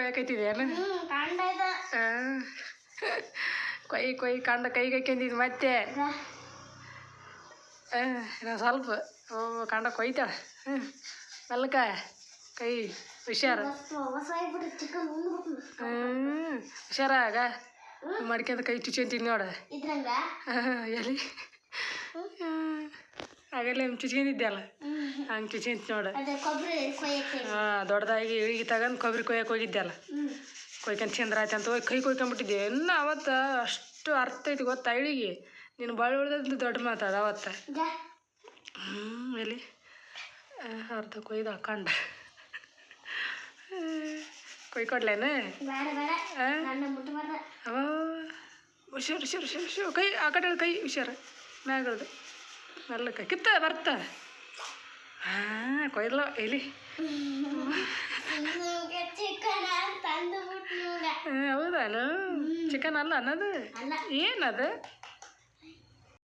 ಕೊಯ್ಯಕೈತಿದೇನು ಕೊಯ್ ಕೊಯ್ ಕಂಡ ಕೈಗೆ ಹಾಕ್ಯಂದಿದ್ದು ಮತ್ತೆ? ಇನ್ನೊಂದು ಸ್ವಲ್ಪ. ಓ ಕಂಡ ಕೊಯ್ತಾಳೆ. ಹ್ಞೂ ಮೆಲ್ಲಕ ಕೈ ಹುಷಾರು. ಹ್ಞೂ ಹುಷಾರಾಗ ಮಾಡ್ಕೊಂತ ಕೈ ಚುಚ್ಕೊಂತೀನಿ ನೋಡ. ಎಲ್ಲಿ? ಆಗಲೇ ಚುಚ್ಕೊಂಡಿದ್ದೆ ಅಲ್ಲ. ಹಂಗೆ ಚುಚ್ಕೊಂತ ನೋಡ. ಹಾ ದೊಡ್ಡದಾಗಿ ಇಳಿಗೆ ತಗೊಂಡ್ ಕೊಬ್ಬರಿ ಕೊಯ್ಯಕ್ಕೆ ಹೋಗಿದ್ದೆ ಅಲ್ಲ ಕೊಯ್ಕೊಂಡ್ ಚಂದ್ರ ಆಯ್ತು ಅಂತ ಹೋಗಿ ಕೈ ಕೊಯ್ಕೊಂಡ್ಬಿಟ್ಟಿದ್ದೆ ಇನ್ನು ಅವತ್ತು ಅಷ್ಟು ಅರ್ಥ ಐತಿ ಗೊತ್ತಾ ಇಳಿಗೆ ನೀನು ಬಾಳೆ ಉಳ್ದದ್ದು ದೊಡ್ಡ ಮಾತಾಡ ಅವತ್ತು. ಹ್ಮ್ ಹ್ಞೂ ಎಲ್ಲಿ ಅರ್ಧ ಕೊಯ್ದು ಹಾಕೊಂಡ ಕೊಯ್ಕೊಡ್ಲೇನ ಹುಷಾರ್ ಹುಷಾರು ಹುಷಾರು ಹುಷಾರು. ಕೈ ಆ ಕಡೆ ಕೈ ಹುಷಾರು. ಮ್ಯಾಗಳ್ದು ಮೆಲ್ಲಕ ಕಿತ್ತ ಬರ್ತ. ಹಾಂ ಕೊಯ್ದಲ್ಲ ಎಲ್ಲಿ ಹೌದಾನು ಚಿಕನ್ ಅಲ್ಲ ಅನ್ನೋದು? ಅಲ್ಲ. ಏನದು?